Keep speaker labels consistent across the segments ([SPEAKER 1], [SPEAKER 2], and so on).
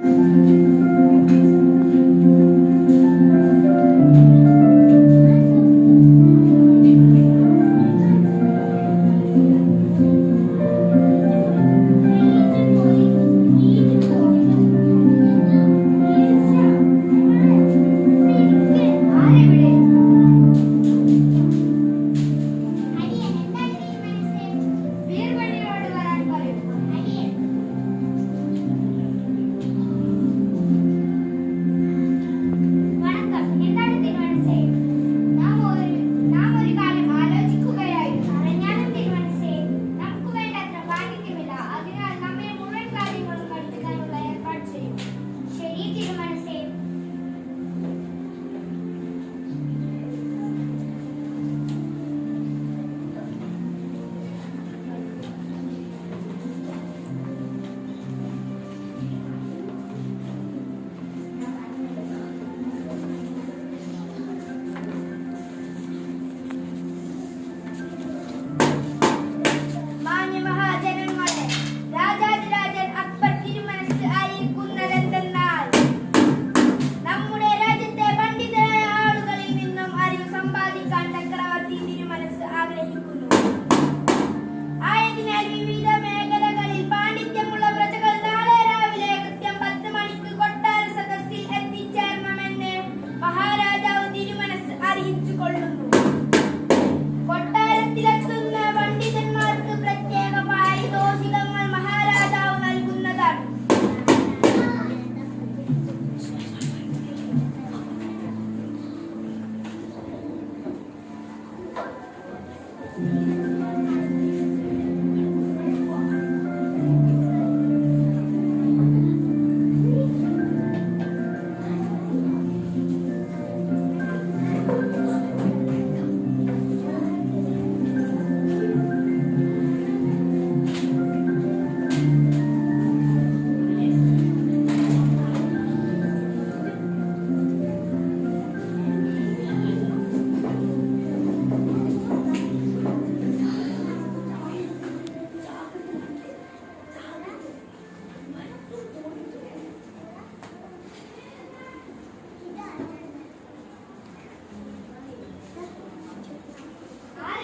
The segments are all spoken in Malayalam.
[SPEAKER 1] Thank you.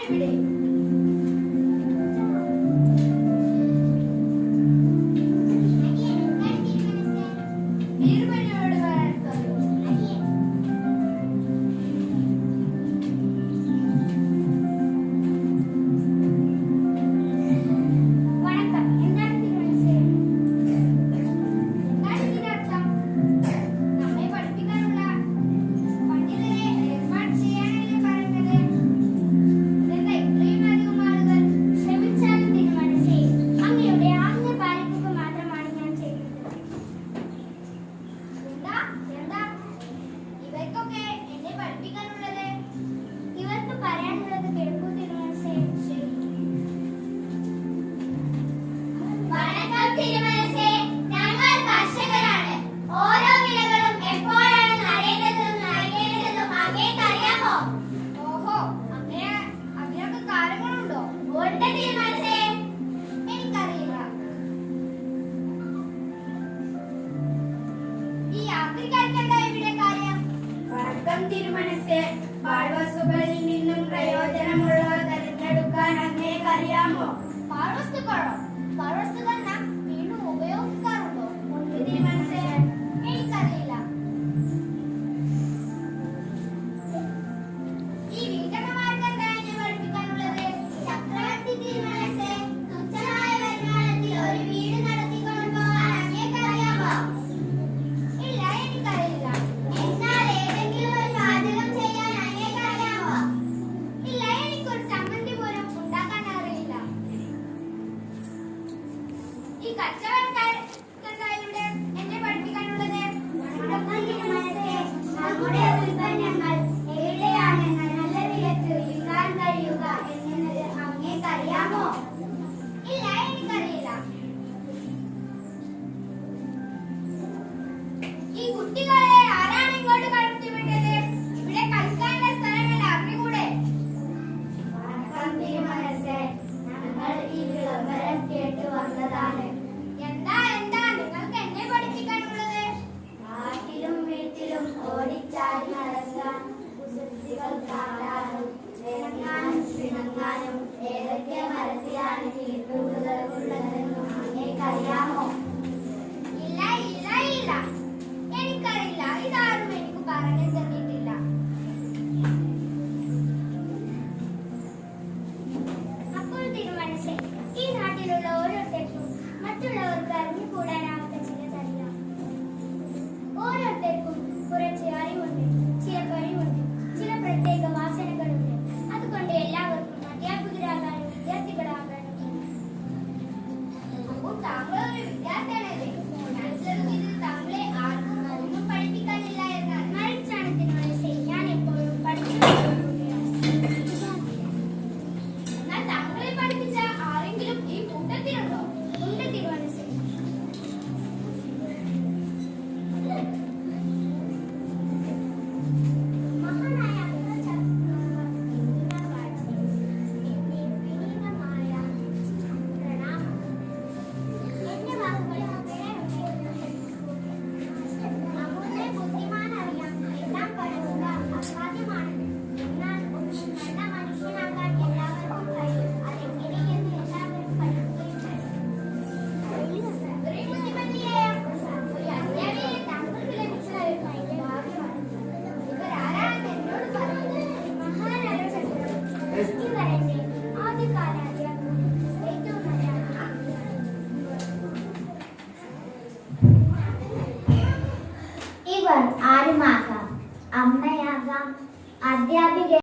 [SPEAKER 1] Saturday. പ്രയോജനമുള്ളവ തിരഞ്ഞെടുക്കാൻ അങ്ങേക്കറിയാമോ? പാഴ്വസ്തുക്കളോ? പാഴ്വസ്തുക്കൾ നാം விவரம் கேட்டு வந்ததானே